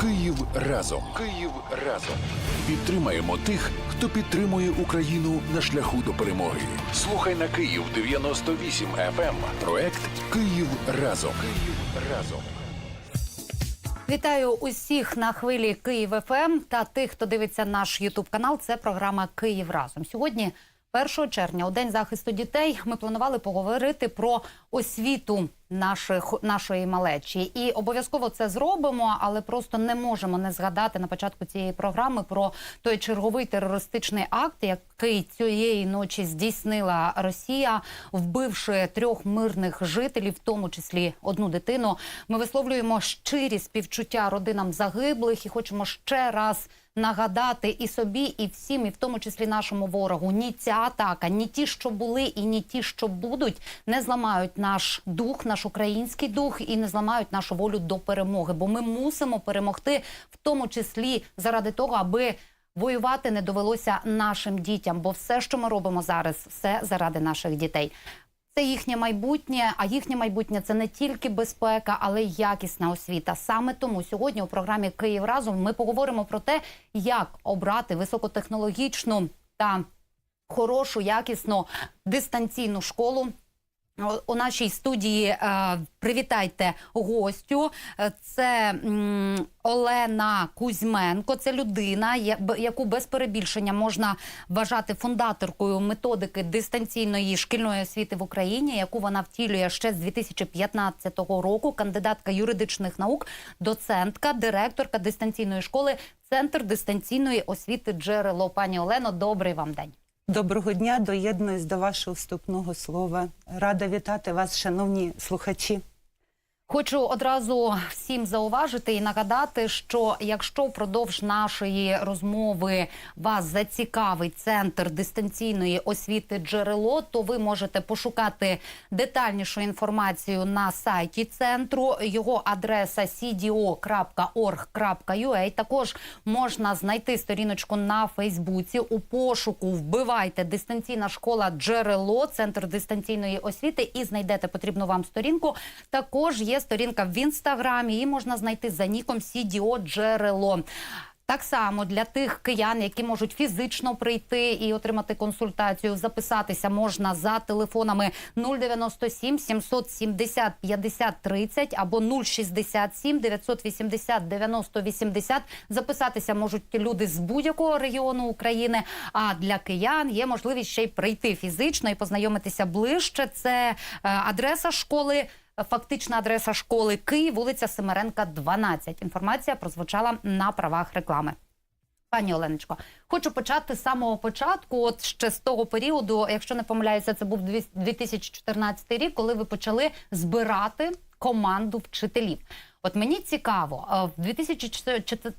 Київ разом. Київ разом. Підтримаємо тих, хто підтримує Україну на шляху до перемоги. Слухай на Київ 98 FM. Проект Київ разом. Київ разом. Вітаю усіх на хвилі Київ ФМ та тих, хто дивиться наш Ютуб канал. Це програма Київ разом. Сьогодні, 1 червня, у день захисту дітей, ми планували поговорити про освіту наших нашої малечі. І обов'язково це зробимо, але просто не можемо не згадати на початку цієї програми про той черговий терористичний акт, який цієї ночі здійснила Росія, вбивши трьох мирних жителів, в тому числі одну дитину. Ми висловлюємо щирі співчуття родинам загиблих і хочемо ще раз. Нагадати і собі, і всім, і в тому числі нашому ворогу, ні ця атака, ні ті, що були, і ні ті, що будуть, не зламають наш дух, наш український дух, і не зламають нашу волю до перемоги. Бо ми мусимо перемогти, в тому числі заради того, аби воювати не довелося нашим дітям. Бо все, що ми робимо зараз, все заради наших дітей. Це їхнє майбутнє, а їхнє майбутнє це не тільки безпека, але й якісна освіта. Саме тому сьогодні у програмі Київ разом ми поговоримо про те, як обрати високотехнологічну та хорошу, якісну дистанційну школу. У нашій студії е, привітайте гостю. Е, Це Олена Кузьменко. Це людина, яку без перебільшення можна вважати фундаторкою методики дистанційної шкільної освіти в Україні, яку вона втілює ще з 2015 року. Кандидатка юридичних наук, доцентка, директорка дистанційної школи, центр дистанційної освіти джерело. Пані Олено, добрий вам день. Доброго дня, доєднуюсь до вашого вступного слова. Рада вітати вас, шановні слухачі. Хочу одразу всім зауважити і нагадати, що якщо впродовж нашої розмови вас зацікавить центр дистанційної освіти джерело, то ви можете пошукати детальнішу інформацію на сайті центру. Його адреса cdo.org.ua. Також можна знайти сторіночку на Фейсбуці. У пошуку вбивайте дистанційна школа джерело, центр дистанційної освіти, і знайдете потрібну вам сторінку. Також є сторінка в інстаграмі. Її можна знайти за ніком CDO джерело. Так само для тих киян, які можуть фізично прийти і отримати консультацію, записатися можна за телефонами 097 770 50 30 або 067 980 90 80. Записатися можуть люди з будь-якого регіону України. А для киян є можливість ще й прийти фізично і познайомитися ближче. Це е, адреса школи. Фактична адреса школи Київ, вулиця Семеренка, 12. Інформація прозвучала на правах реклами. Пані Оленочко, хочу почати з самого початку. От ще з того періоду, якщо не помиляюся, це був 2014 рік, коли ви почали збирати команду вчителів. От мені цікаво, в 2014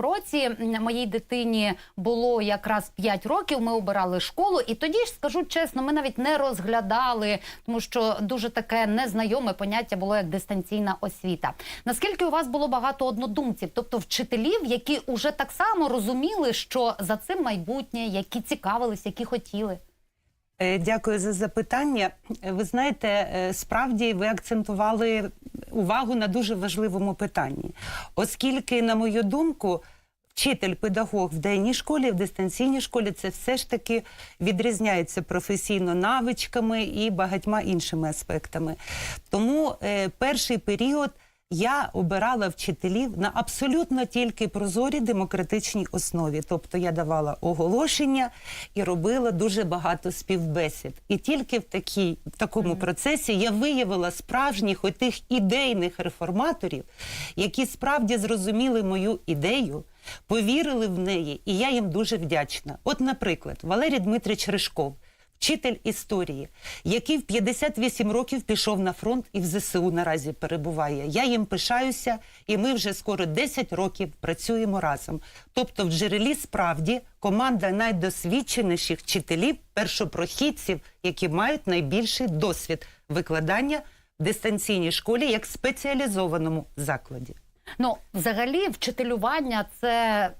році м, моїй дитині було якраз 5 років. Ми обирали школу, і тоді ж скажу чесно, ми навіть не розглядали, тому що дуже таке незнайоме поняття було як дистанційна освіта. Наскільки у вас було багато однодумців, тобто вчителів, які уже так само розуміли, що за цим майбутнє, які цікавились, які хотіли. Е, Дякую за запитання. Е, Ви знаєте, е, справді ви акцентували увагу на дуже важливому питанні, оскільки, на мою думку, вчитель-педагог в денній школі, в дистанційній школі це все ж таки відрізняється професійно навичками і багатьма іншими аспектами. Тому е, перший період. Я обирала вчителів на абсолютно тільки прозорій демократичній основі. Тобто я давала оголошення і робила дуже багато співбесід. І тільки в, такій, в такому процесі я виявила справжніх отих ідейних реформаторів, які справді зрозуміли мою ідею, повірили в неї, і я їм дуже вдячна. От, наприклад, Валерій Дмитрич Ришков. Вчитель історії, який в 58 років пішов на фронт і в ЗСУ наразі перебуває. Я їм пишаюся, і ми вже скоро 10 років працюємо разом. Тобто, в джерелі справді команда найдосвідченіших вчителів, першопрохідців, які мають найбільший досвід викладання в дистанційній школі як спеціалізованому закладі. Ну, взагалі, вчителювання це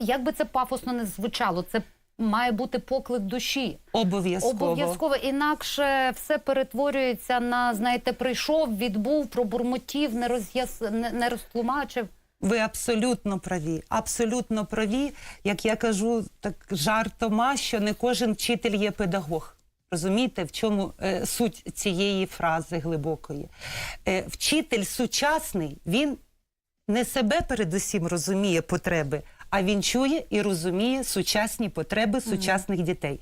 як би це пафосно не звучало, це має бути поклик душі. Обов'язково. Обов'язково інакше все перетворюється на знаєте, прийшов, відбув, пробурмотів, не роз'яс... не, не розтлумачив. Ви абсолютно праві. Абсолютно праві. Як я кажу, так жартома, що не кожен вчитель є педагог. Розумієте, в чому е, суть цієї фрази глибокої? Е, вчитель сучасний, він не себе передусім розуміє потреби, а він чує і розуміє сучасні потреби сучасних дітей.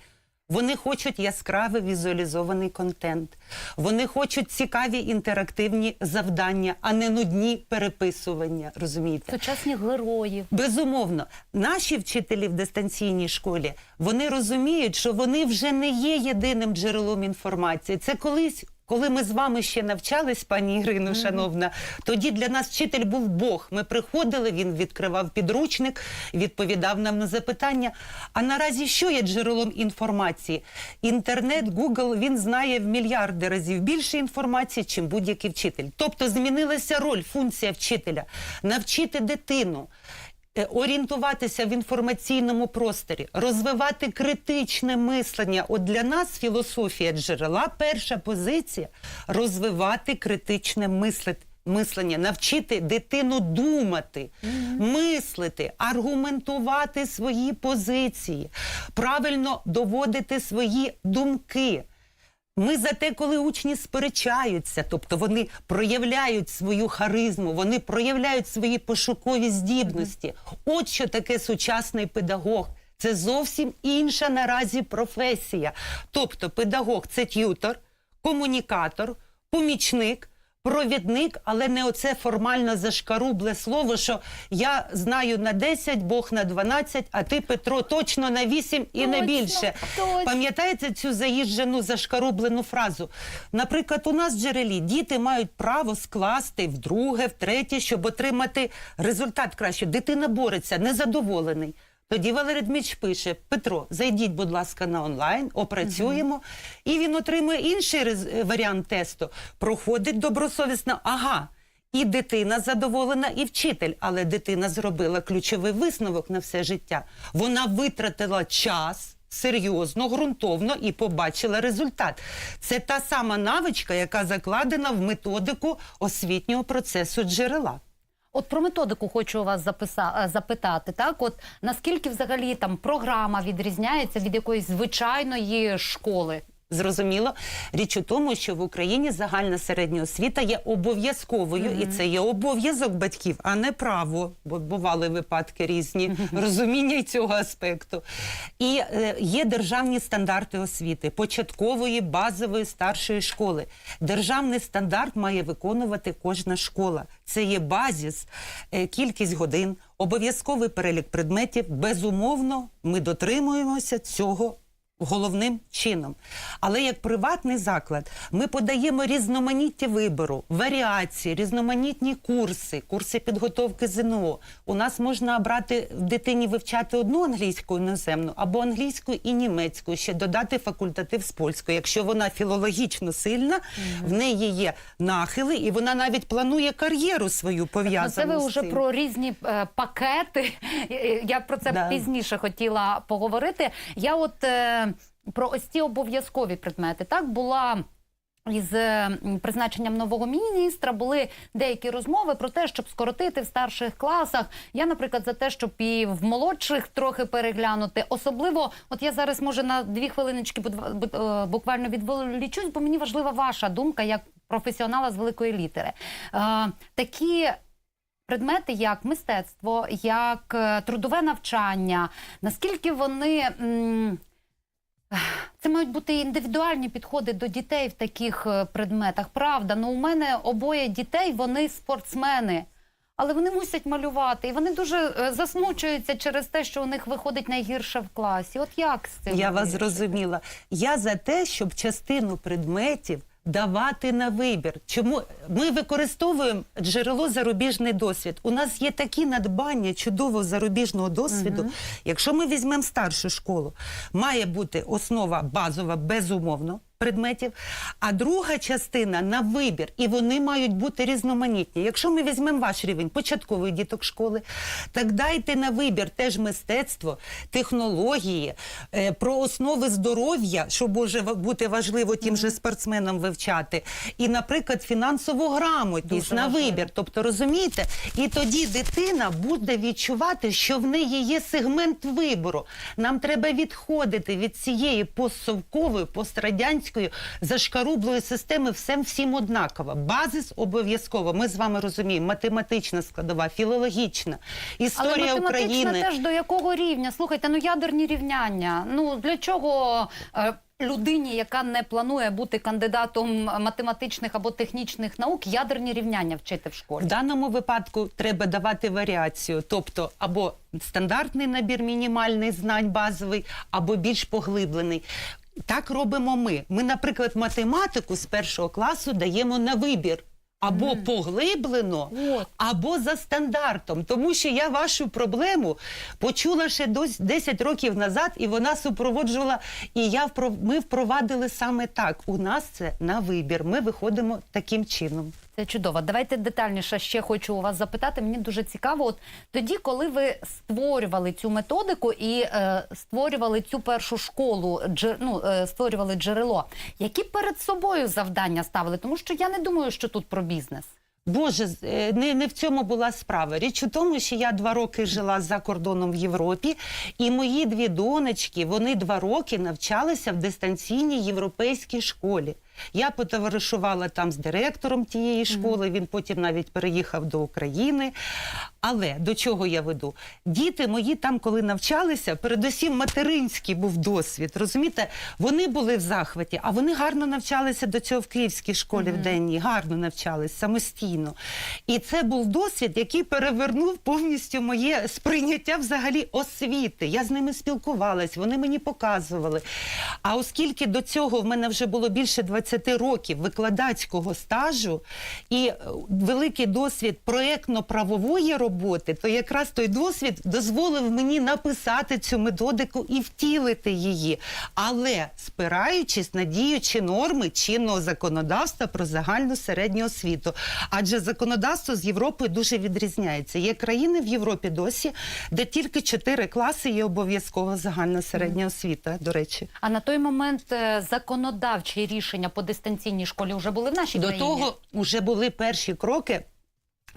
Вони хочуть яскравий візуалізований контент. Вони хочуть цікаві інтерактивні завдання, а не нудні переписування. Розумієте? Сучасних героїв. Безумовно, наші вчителі в дистанційній школі вони розуміють, що вони вже не є єдиним джерелом інформації. Це колись. Коли ми з вами ще навчались, пані Ірино, шановна, тоді для нас вчитель був Бог. Ми приходили, він відкривав підручник, відповідав нам на запитання. А наразі що є джерелом інформації? Інтернет, Google, він знає в мільярди разів більше інформації, чим будь-який вчитель. Тобто змінилася роль, функція вчителя навчити дитину орієнтуватися в інформаційному просторі, розвивати критичне мислення. От для нас філософія джерела, перша позиція розвивати критичне мислення. Мислення, навчити дитину думати, мислити, аргументувати свої позиції, правильно доводити свої думки. Ми за те, коли учні сперечаються, тобто вони проявляють свою харизму, вони проявляють свої пошукові здібності. От що таке сучасний педагог. Це зовсім інша наразі професія. Тобто, педагог це т'ютор, комунікатор, помічник. Провідник, але не оце формально зашкарубле слово, що я знаю на 10, Бог на 12, а ти, Петро, точно на 8 і не Точно, більше. точно. Пам'ятаєте цю заїжджену зашкарублену фразу? Наприклад, у нас в джерелі діти мають право скласти вдруге, втретє, щоб отримати результат краще. Дитина бореться, незадоволений. Тоді Валерій Дміч пише: Петро, зайдіть, будь ласка, на онлайн, опрацюємо. І він отримує інший рез- е, варіант тесту. Проходить добросовісно. Ага. І дитина задоволена, і вчитель, але дитина зробила ключовий висновок на все життя. Вона витратила час серйозно, ґрунтовно і побачила результат. Це та сама навичка, яка закладена в методику освітнього процесу джерела. От про методику хочу вас записа... е, запитати. Так, от наскільки взагалі там програма відрізняється від якоїсь звичайної школи? Зрозуміло, річ у тому, що в Україні загальна середня освіта є обов'язковою, і це є обов'язок батьків, а не право, бо бували випадки різні розуміння й цього аспекту. І е, є державні стандарти освіти початкової, базової, старшої школи. Державний стандарт має виконувати кожна школа. Це є базіс, е, кількість годин, обов'язковий перелік предметів. Безумовно, ми дотримуємося цього головним чином. Але як приватний заклад ми подаємо різноманіття вибору, варіації, різноманітні курси, курси підготовки ЗНО. У нас можна обрати дитині вивчати одну англійську іноземну або англійську і німецьку, ще додати факультатив з польської. Якщо вона філологічно сильна, в неї є нахили, і вона навіть планує кар'єру свою Ну, пов'язану. це ви вже про різні е, пакети. Я про це Да. пізніше хотіла поговорити. Я от е, про ось ці обов'язкові предмети. Так була. Із е, призначенням нового міністра були деякі розмови про те, щоб скоротити в старших класах. Я, наприклад, за те, щоб і в молодших трохи переглянути. Особливо, от я зараз може на дві хвилиночки е, буквально відволічусь, бо мені важлива ваша думка як професіонала з великої літери. Е, такі предмети, як мистецтво, як трудове навчання, наскільки вони. Це мають бути індивідуальні підходи до дітей в таких е, предметах. Правда, ну у мене обоє дітей, вони спортсмени. Але вони мусять малювати, і вони дуже е, засмучуються через те, що у них виходить найгірше в класі. От як з цим? Я вас зрозуміла. Я за те, щоб частину предметів давати на вибір. Чому ми використовуємо джерело зарубіжний досвід? У нас є такі надбання чудового зарубіжного досвіду. Якщо ми візьмемо старшу школу, має бути основа базова безумовно. Предметів, а друга частина на вибір, і вони мають бути різноманітні. Якщо ми візьмемо ваш рівень початковий діток школи, так дайте на вибір теж мистецтво, технології, е, про основи здоров'я, що може бути важливо тим же спортсменам вивчати, і, наприклад, фінансову грамотність Дуже на важливо. вибір. Тобто, розумієте, і тоді дитина буде відчувати, що в неї є сегмент вибору. Нам треба відходити від цієї постсовкової, пострадянської зашкарублої системи всем всім однаково. Базис обов'язково. Ми з вами розуміємо, математична складова, філологічна, Але історія математична України. теж до якого рівня? Слухайте, ну ядерні рівняння. Ну для чого е, людині, яка не планує бути кандидатом математичних або технічних наук, ядерні рівняння вчити в школі? В даному випадку треба давати варіацію, тобто або стандартний набір мінімальний знань базовий, або більш поглиблений. Так робимо ми. Ми, наприклад, математику з першого класу даємо на вибір. Або поглиблено, От. або за стандартом. Тому що я вашу проблему почула ще дось 10 років назад, і вона супроводжувала. І я впро- ми впровадили саме так. У нас це на вибір. Ми виходимо таким чином. Це чудово. Давайте детальніше ще хочу у вас запитати. Мені дуже цікаво. От тоді, коли ви створювали цю методику і е, створювали цю першу школу, дже, ну, е, створювали джерело, які перед собою завдання ставили? Тому що я не думаю, що тут про бізнес. Боже, е, не, не в цьому була справа. Річ у тому, що я два роки жила за кордоном в Європі, і мої дві донечки вони два роки навчалися в дистанційній європейській школі. Я потоваришувала там з директором тієї школи. Він потім навіть переїхав до України. Але до чого я веду? Діти мої там, коли навчалися, передусім материнський був досвід. Розумієте, вони були в захваті, а вони гарно навчалися до цього в київській школі в денній, гарно навчались самостійно. І це був досвід, який перевернув повністю моє сприйняття взагалі освіти. Я з ними спілкувалась, вони мені показували. А оскільки до цього в мене вже було більше 20 років викладацького стажу і е, великий досвід проєктно-правової роботи, то якраз той досвід дозволив мені написати цю методику і втілити її, але спираючись на діючі норми чинного законодавства про загальну середню освіту. Адже законодавство з Європою дуже відрізняється. Є країни в Європі досі, де тільки 4 класи є обов'язкова загальна середня освіта, до речі. А на той момент е, законодавчі рішення по дистанційній школі вже були в нашій До країні? того вже були перші кроки.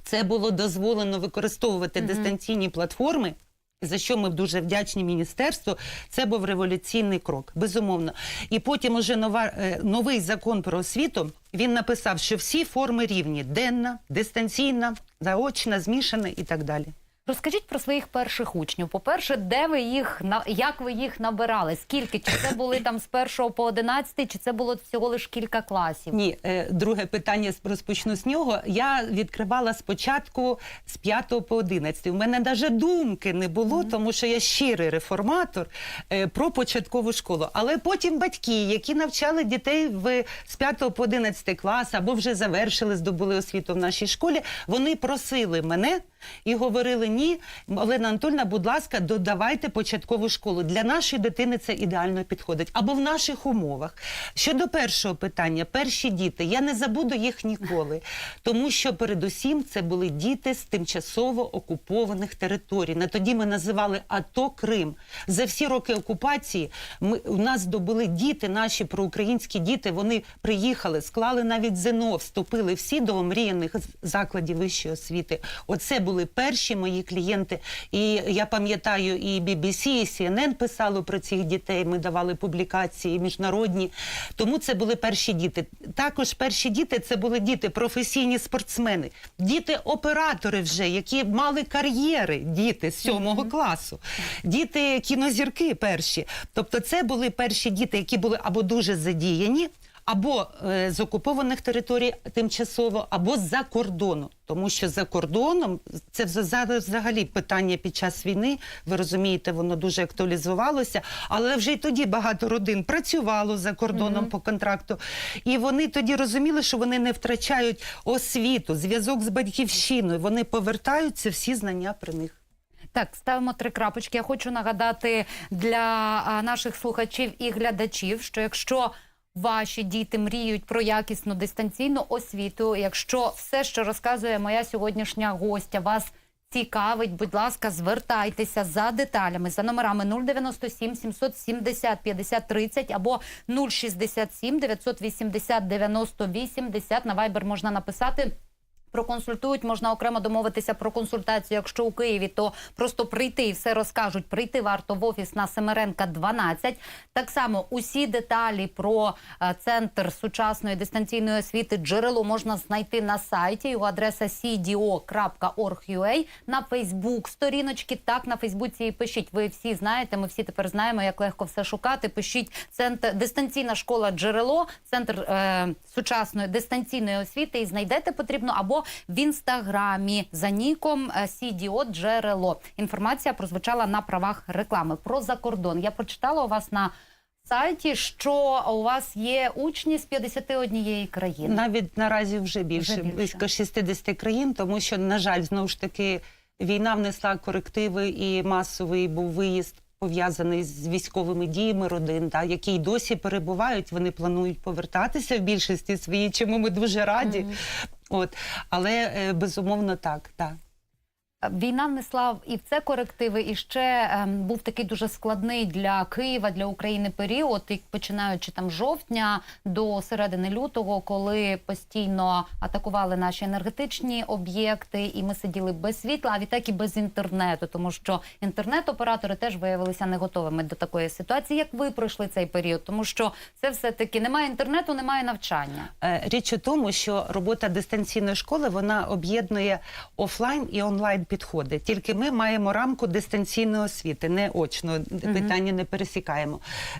Це було дозволено використовувати дистанційні платформи. За що ми дуже вдячні міністерству, це був революційний крок, безумовно. І потім уже нова, е, новий закон про освіту він написав, що всі форми рівні: денна, дистанційна, заочна, змішана і так далі. Розкажіть про своїх перших учнів. По-перше, де ви їх як ви їх набирали? Скільки? Чи це були там з першого по одинадцятий, чи це було всього лиш кілька класів? Ні, е, друге питання розпочну з нього. Я відкривала спочатку з 5 по 11. У мене навіть думки не було, тому що я щирий реформатор е, про початкову школу. Але потім батьки, які навчали дітей в з 5 по 11 клас або вже завершили, здобули освіту в нашій школі, вони просили мене і говорили: ні, Олена Анатольна, будь ласка, додавайте початкову школу. Для нашої дитини це ідеально підходить. Або в наших умовах. Щодо першого питання, перші діти, я не забуду їх ніколи, тому що передусім це були діти з тимчасово окупованих територій. На тоді ми називали АТО Крим. За всі роки окупації ми у нас здобули діти, наші проукраїнські діти. Вони приїхали, склали навіть ЗНО, вступили всі до омріяних закладів вищої освіти. Оце були перші мої клієнти. І я пам'ятаю, і BBC, і CNN писало про цих дітей. Ми давали публікації міжнародні. Тому це були перші діти. Також перші діти це були діти, професійні спортсмени, діти-оператори вже, які мали кар'єри, діти з сьомого класу, діти кінозірки перші. Тобто, це були перші діти, які були або дуже задіяні. Або е, з окупованих територій тимчасово, або з-за кордону, тому що за кордоном це вз- взагалі питання під час війни. Ви розумієте, воно дуже актуалізувалося. Але вже й тоді багато родин працювало за кордоном по контракту, і вони тоді розуміли, що вони не втрачають освіту, зв'язок з батьківщиною. Вони повертаються, всі знання при них. Так, ставимо три крапочки. Я хочу нагадати для наших слухачів і глядачів, що якщо ваші діти мріють про якісну дистанційну освіту. Якщо все, що розказує моя сьогоднішня гостя, вас цікавить, будь ласка, звертайтеся за деталями за номерами 097 770 50 30 або 067 980 90 80. На Viber можна написати. Проконсультують, можна окремо домовитися про консультацію. Якщо у Києві, то просто прийти і все розкажуть. Прийти варто в офіс на Семеренка 12. Так само усі деталі про е, центр сучасної дистанційної освіти джерело можна знайти на сайті. Його адреса cdo.org.ua, на Фейсбук сторіночки. Так на Фейсбуці і пишіть. Ви всі знаєте. Ми всі тепер знаємо, як легко все шукати. Пишіть центр дистанційна школа джерело, центр е, сучасної дистанційної освіти. І знайдете потрібно або в інстаграмі за ніком е, CDO джерело. Інформація прозвучала на правах реклами про закордон. Я прочитала у вас на сайті, що у вас є учні з 51 країни. Навіть наразі вже більше, Вже більше. близько 60 країн, тому що, на жаль, знову ж таки, війна внесла корективи і масовий був виїзд. Пов'язаний з військовими діями родин, да, які й досі перебувають, вони планують повертатися в більшості своїй, чому ми дуже раді. От, але е, безумовно так. так. Війна внесла і в це корективи, і ще ем, був такий дуже складний для Києва, для України період, і починаючи там жовтня до середини лютого, коли постійно атакували наші енергетичні об'єкти, і ми сиділи без світла, а відтак і без інтернету, тому що інтернет-оператори теж виявилися не готовими до такої ситуації. Як ви пройшли цей період? Тому що це все таки немає інтернету, немає навчання. Е, Річ у тому, що робота дистанційної школи вона об'єднує офлайн і онлайн підходи. Тільки ми маємо рамку дистанційної освіти, не очно питання не пересікаємо.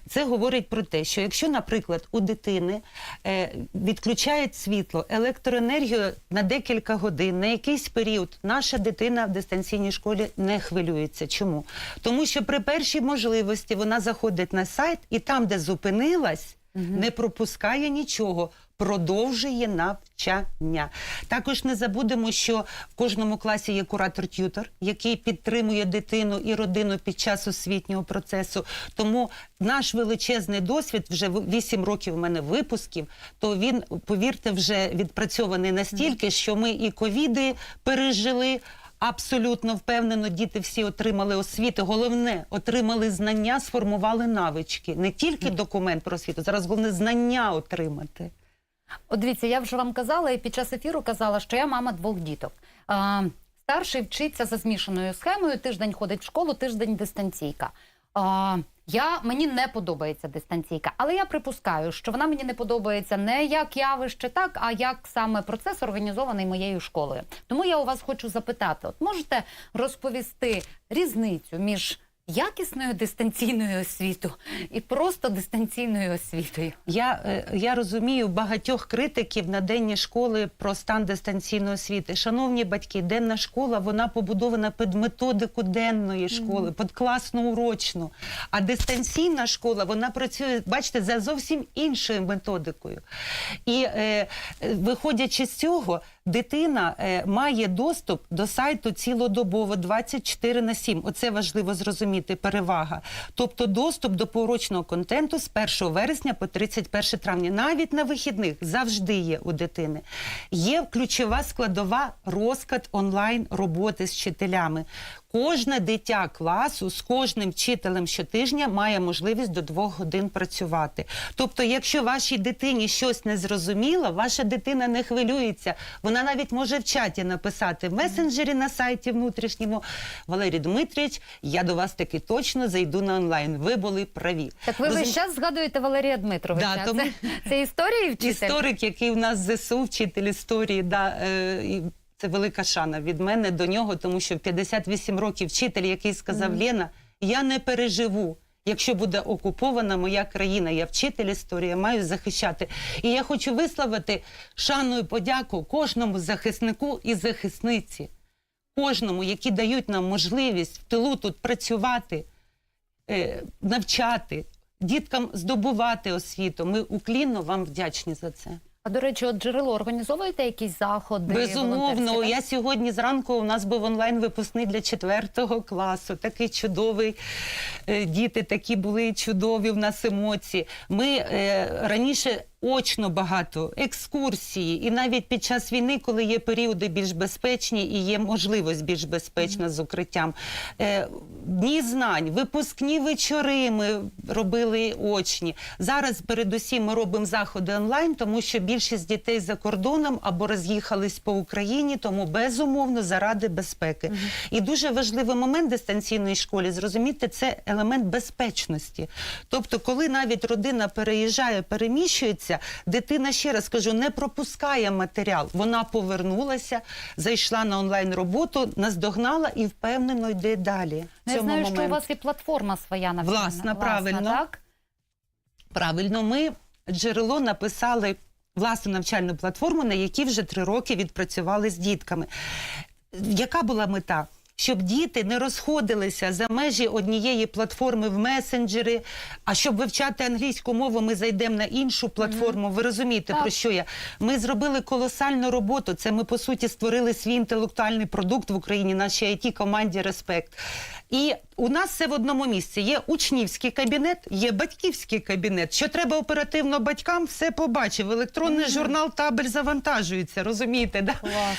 Це говорить про те, що якщо, наприклад, у дитини е, відключають світло, електроенергію на декілька годин, на якийсь період, наша дитина в дистанційній школі не хвилюється. Чому? Тому що при першій можливості вона заходить на сайт і там, де зупинилась, не пропускає нічого. Продовжує навчання. Також не забудемо, що в кожному класі є куратор-т'ютор, який підтримує дитину і родину під час освітнього процесу. Тому наш величезний досвід, вже 8 років у мене випусків, то він, повірте, вже відпрацьований настільки, що ми і ковіди пережили. Абсолютно впевнено, діти всі отримали освіту. Головне, отримали знання, сформували навички. Не тільки документ про освіту, зараз головне знання отримати. От дивіться, я вже вам казала і під час ефіру казала, що я мама двох діток. А, старший вчиться за змішаною схемою. Тиждень ходить в школу, тиждень дистанційка. А, я мені не подобається дистанційка, але я припускаю, що вона мені не подобається не як явище, так а як саме процес організований моєю школою. Тому я у вас хочу запитати: от можете розповісти різницю між якісною дистанційною освітою і просто дистанційною освітою? Я, е, я розумію багатьох критиків на денні школи про стан дистанційної освіти. Шановні батьки, денна школа вона побудована під методику денної школи, під класну урочну. А дистанційна школа вона працює, бачите, за зовсім іншою методикою. І е, виходячи з цього, дитина е, має доступ до сайту цілодобово 24 на 7. Оце важливо зрозуміти, перевага. Тобто доступ до поурочного контенту з 1 вересня по 31 травня. Навіть на вихідних завжди є у дитини. Є ключова складова розклад онлайн роботи з вчителями. Кожне дитя класу з кожним вчителем щотижня має можливість до двох годин працювати. Тобто, якщо вашій дитині щось не зрозуміло, ваша дитина не хвилюється. Вона навіть може в чаті написати в месенджері на сайті внутрішньому Валерій Дмитрич, я до вас таки точно зайду на онлайн. Ви були праві. Так ви Розум- весь час згадуєте Валерія Дмитровича. Да, тому- це, це історії вчитель? Історик, який у нас ЗСУ, вчитель історії, да, е, це велика шана від мене до нього, тому що в 58 років вчитель, який сказав Лена, я не переживу. Якщо буде окупована моя країна, я вчитель історії, я маю захищати. І я хочу висловити шану і подяку кожному захиснику і захисниці, кожному, які дають нам можливість в тилу тут працювати, е, навчати, діткам здобувати освіту. Ми уклінно вам вдячні за це. А до речі, от джерело організовуєте якісь заходи? Безумовно, я сьогодні зранку у нас був онлайн випускний для четвертого класу. Такий чудовий. Е, Діти такі були чудові в нас емоції. Ми е, раніше очно багато екскурсії, і навіть під час війни, коли є періоди більш безпечні і є можливість більш безпечна з укриттям. Е, дні знань, випускні вечори ми робили очні. Зараз, передусім, ми робимо заходи онлайн, тому що більшість дітей за кордоном або роз'їхались по Україні, тому безумовно заради безпеки. І дуже важливий момент дистанційної школи зрозуміти це елемент безпечності. Тобто, коли навіть родина переїжджає, переміщується, дитина ще раз кажу, не пропускає матеріал. Вона повернулася, зайшла на онлайн роботу, наздогнала і впевнено йде далі. Ну, Я знаю, що у вас і платформа своя навчальна. Власна, правильно. так? Правильно, ми джерело написали власну навчальну платформу, на якій вже три роки відпрацювали з дітками. Яка була мета? Щоб діти не розходилися за межі однієї платформи в месенджери. А щоб вивчати англійську мову, ми зайдемо на іншу платформу. Ви розумієте, Так. про що я? Ми зробили колосальну роботу. Це ми по суті створили свій інтелектуальний продукт в Україні, нашій it команді Респект. І у нас все в одному місці. Є учнівський кабінет, є батьківський кабінет. Що треба оперативно батькам, все побачив. Електронний журнал табель завантажується. Розумієте, да? Клас.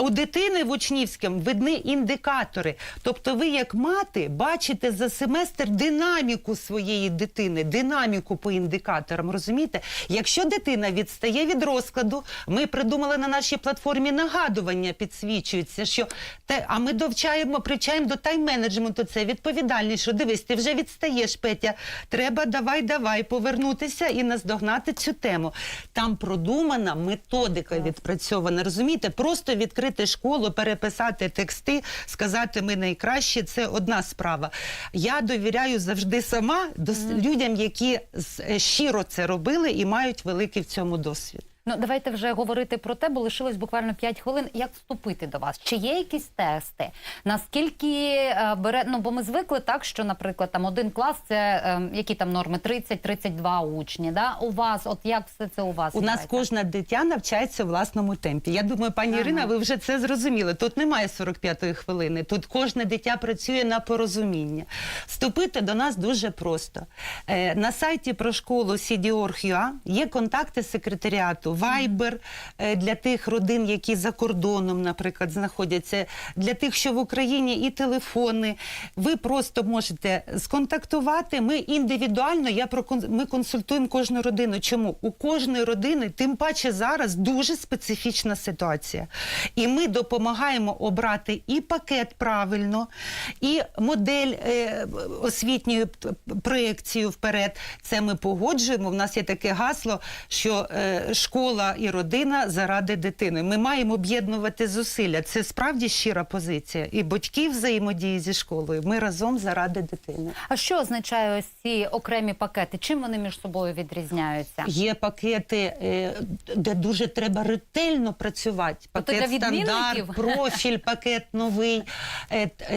У дитини в учнівському видні індикатори. Тобто, ви, як мати, бачите за семестр динаміку своєї дитини, динаміку по індикаторам. Розумієте? Якщо дитина відстає від розкладу, ми придумали на нашій платформі нагадування, підсвічується, що те, а ми довчаємо, привчаємо до тайм-менеджменту. Це відповідальність. Що дивись, ти вже відстаєш, Петя. Треба давай, давай повернутися і наздогнати цю тему. Там продумана методика відпрацьована. Розумієте, просто відкрити школу, переписати тексти, сказати ми найкраще. Це одна справа. Я довіряю завжди сама до людям, які е, щиро це робили і мають великий в цьому досвід. Ну, давайте вже говорити про те, бо лишилось буквально 5 хвилин. Як вступити до вас? Чи є якісь тести? Наскільки е, бере ну, бо ми звикли так, що, наприклад, там один клас це е, які там норми? 30-32 учні. Да? У вас, от як все це у вас? У нас кожна дитя навчається в власному темпі. Я думаю, пані Ага. Ірина, ви вже це зрозуміли. Тут немає 45-ї хвилини. Тут кожне дитя працює на порозуміння. Вступити до нас дуже просто. Е, на сайті про школу CDOR.ua є контакти секретаріату, Viber е, для тих родин, які за кордоном, наприклад, знаходяться, для тих, що в Україні, і телефони. Ви просто можете сконтактувати. Ми індивідуально, я про ми консультуємо кожну родину. Чому у кожної родини, тим паче зараз дуже специфічна ситуація, і ми допомагаємо обрати і пакет правильно, і модель е, освітньої проєкцію вперед. Це ми погоджуємо. У нас є таке гасло, що е, школа і родина заради дитини. Ми маємо об'єднувати зусилля. Це справді щира позиція. І батьки взаємодії зі школою. Ми разом заради дитини. А що означає ось ці окремі пакети? Чим вони між собою відрізняються? Є пакети, е, де дуже треба ретельно працювати. Тобто Пакет стандарт, профіль, пакет новий.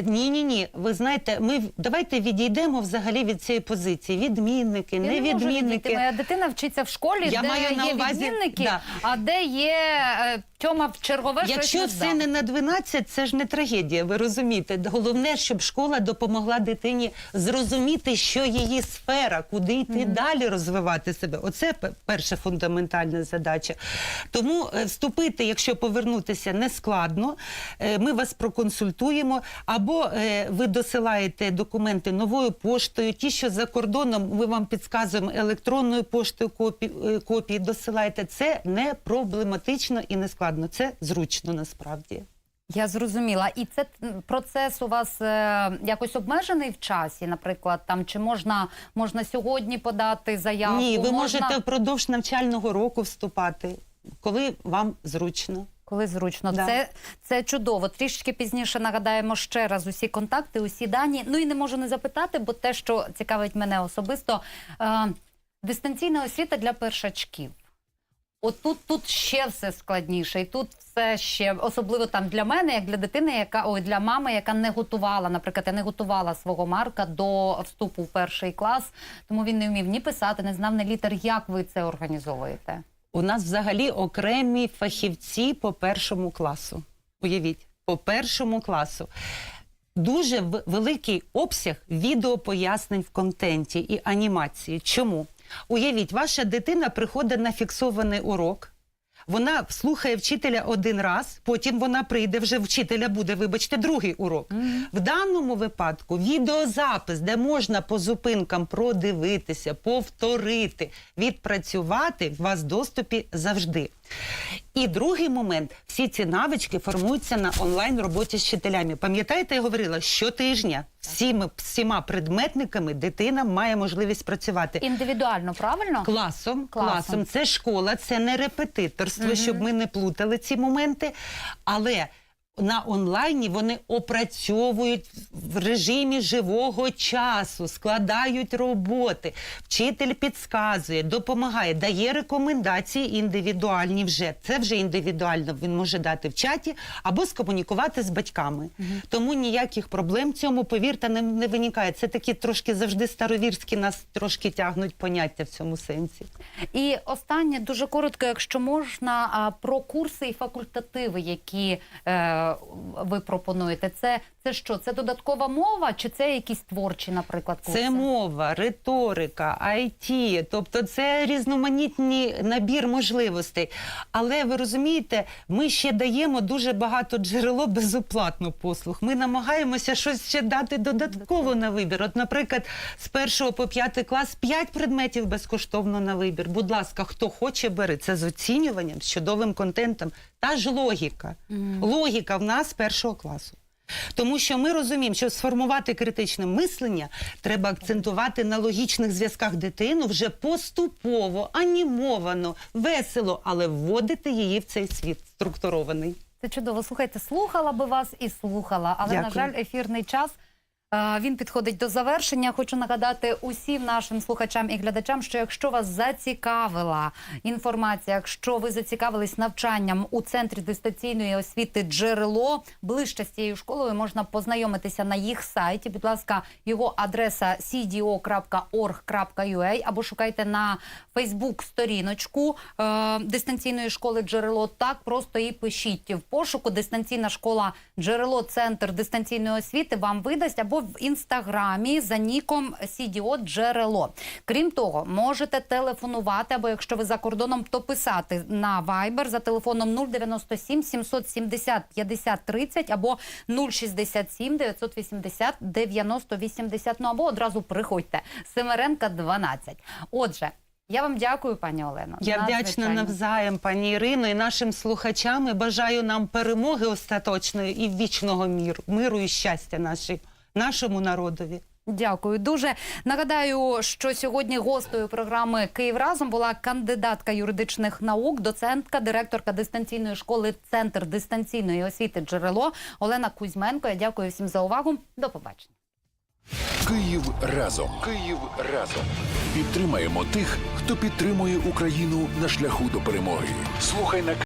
Ні, ні, ні. Ви знаєте, ми давайте відійдемо взагалі від цієї позиції. Відмінники, Я не не можу відійти. відмінники. Моя дитина вчиться в школі, Я де маю на є увазі- відмінники, да. а де є е, Тьома в чергове щось Якщо не все здав. не на 12, це ж не трагедія. Ви розумієте? Головне, щоб школа допомогла дитині зрозуміти, що її сфера, куди йти далі розвивати себе. Оце пе- перша фундаментальна задача. Тому е, вступити, якщо повернутися, не складно. Е, Ми вас проконсультуємо, або е, ви досилаєте документи новою поштою. Ті, що за кордоном, ми вам підказуємо електронною поштою копі, е, копії досилаєте. Це не проблематично і не складно. Це зручно насправді. Я зрозуміла. І це процес у вас е, якось обмежений в часі, наприклад, там чи можна, можна сьогодні подати заявку? Ні, ви можна... можете впродовж навчального року вступати, коли вам зручно. Коли зручно, Да. це, це чудово. Трішки пізніше нагадаємо ще раз усі контакти, усі дані. Ну і не можу не запитати, бо те, що цікавить мене особисто, е, дистанційна освіта для першачків. От тут, ще все складніше, і тут все ще особливо там для мене, як для дитини, яка ой, для мами, яка не готувала, наприклад, я не готувала свого Марка до вступу в перший клас, тому він не вмів ні писати, не знав ні літер. Як ви це організовуєте? У нас взагалі окремі фахівці по першому класу. Уявіть, по першому класу. Дуже великий обсяг відеопояснень в контенті і анімації. Чому? Уявіть, ваша дитина приходить на фіксований урок. Вона слухає вчителя один раз, потім вона прийде, вже вчителя буде, вибачте, другий урок. В даному випадку відеозапис, де можна по зупинкам продивитися, повторити, відпрацювати, в вас в доступі завжди. І другий момент: всі ці навички формуються на онлайн роботі з вчителями. Пам'ятаєте, я говорила, щотижня всіми всіма предметниками дитина має можливість працювати. Індивідуально, правильно? Класом, Класом. класом, це школа, це не репетиторство, щоб ми не плутали ці моменти. Але на онлайні вони опрацьовують в режимі живого часу, складають роботи. Вчитель підказує, допомагає, дає рекомендації індивідуальні вже. Це вже індивідуально він може дати в чаті або скомунікувати з батьками. Тому ніяких проблем в цьому, повірте, не, не виникає. Це такі трошки завжди старовірські нас трошки тягнуть поняття в цьому сенсі. І останнє дуже коротко, якщо можна, про курси і факультативи, які е, ви пропонуєте. Це, це що? Це додаткова мова, чи це якісь творчі, наприклад, курси? Це мова, риторика, IT, тобто це різноманітний набір можливостей. Але ви розумієте, ми ще даємо дуже багато джерело безоплатно послуг. Ми намагаємося щось ще дати додатково на вибір. От, наприклад, з першого по п'ятий клас п'ять предметів безкоштовно на вибір. Будь ласка, хто хоче, бери. Це з оцінюванням, з чудовим контентом. Та ж логіка. Логіка в нас першого класу. Тому що ми розуміємо, що сформувати критичне мислення треба акцентувати на логічних зв'язках дитину вже поступово, анімовано, весело, але вводити її в цей світ структурований. Це чудово. Слухайте, слухала би вас і слухала, але Дякую. на жаль, ефірний час. Він підходить до завершення. Хочу нагадати усім нашим слухачам і глядачам, що якщо вас зацікавила інформація, якщо ви зацікавились навчанням у центрі дистанційної освіти джерело ближче з цією школою, можна познайомитися на їх сайті. Будь ласка, його адреса cdo.org.ua або шукайте на Фейсбук сторіночку е, дистанційної школи джерело. Так просто і пишіть в пошуку. Дистанційна школа джерело, центр дистанційної освіти вам видасть або в інстаграмі за ніком CDO джерело. Крім того, можете телефонувати, або якщо ви за кордоном, то писати на Viber за телефоном 097 770 50 30 або 067 980 90 80. Ну або одразу приходьте. Семеренка 12. Отже. Я вам дякую, пані Олено. Я вдячна навзаєм, пані Ірино, і нашим слухачам. І бажаю нам перемоги остаточної і вічного міру, миру і щастя нашій, нашому народові. Дякую дуже. Нагадаю, що сьогодні гостею програми Київ разом була кандидатка юридичних наук, доцентка, директорка дистанційної школи Центр дистанційної освіти джерело Олена Кузьменко. Я дякую всім за увагу. До побачення. Київ разом. Київ разом. Підтримаємо тих, хто підтримує Україну на шляху до перемоги. Слухай на